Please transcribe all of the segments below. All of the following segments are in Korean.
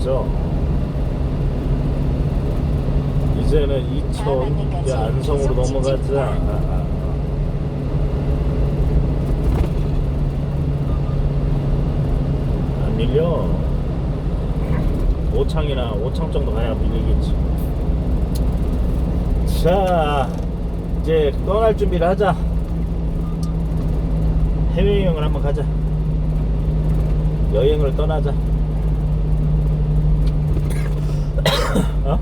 없죠. 이제는 이천 이제 안성으로 넘어가자. 아, 아, 아. 안 밀려. 오창이나 오창 정도 가야 밀리겠지. 자, 이제 떠날 준비를 하자. 해외여행을 한번 가자. 여행을 떠나자. 어?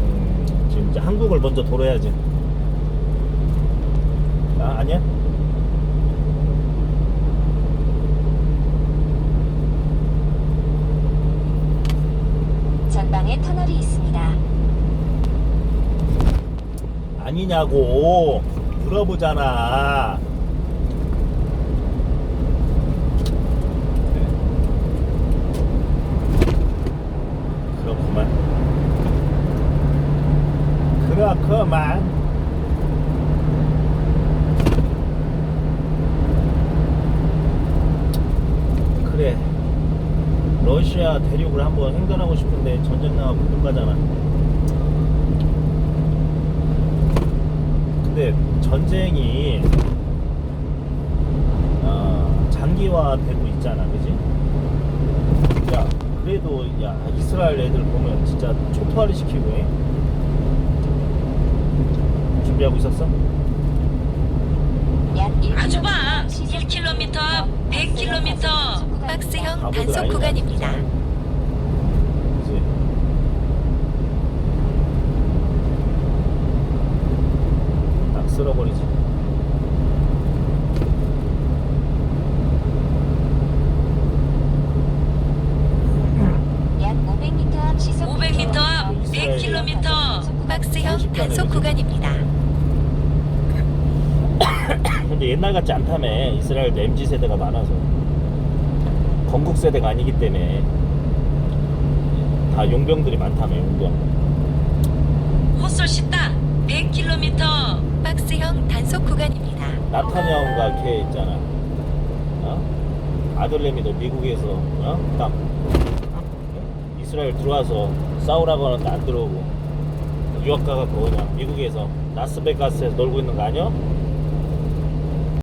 음, 지금 이제 한국을 먼저 돌아야지. 아, 아니야? 전방에 터널이 있습니다. 아니냐고 물어보잖아. 그렇구만. 그렇구만. 그래. 러시아 대륙을 한번 횡단하고 싶은데 전쟁 나면 못 가잖아. 근데 전쟁이 어, 장기화되고 있잖아, 그지? 야, 그래도 야 이스라엘 애들 보면 진짜 초토화를 시키고 해. 준비하고 있었어? 약 1km 아주 봐. 시속 1km, 100km. 박스형 바보들 단속 아니다, 구간입니다. 그지? 딱 쓸어버리지. 약 500m 앞 시속 500m 앞, 100km. 박스형 단속 구간입니다. 근데 옛날 같지 않다며 이스라엘도 MZ 세대가 많아서 건국 세대가 아니기 때문에 다 용병들이 많다며 용병. 헛설 씻다. 100km. 박스형 단속 구간입니다. 나타냐후가 걔 있잖아. 어? 아들내미도 미국에서 어? 딱 이스라엘 들어와서 싸우라고 하는데 안 들어오고 유학 가갖고 그냥 미국에서 라스베가스에서 놀고 있는 거 아니야?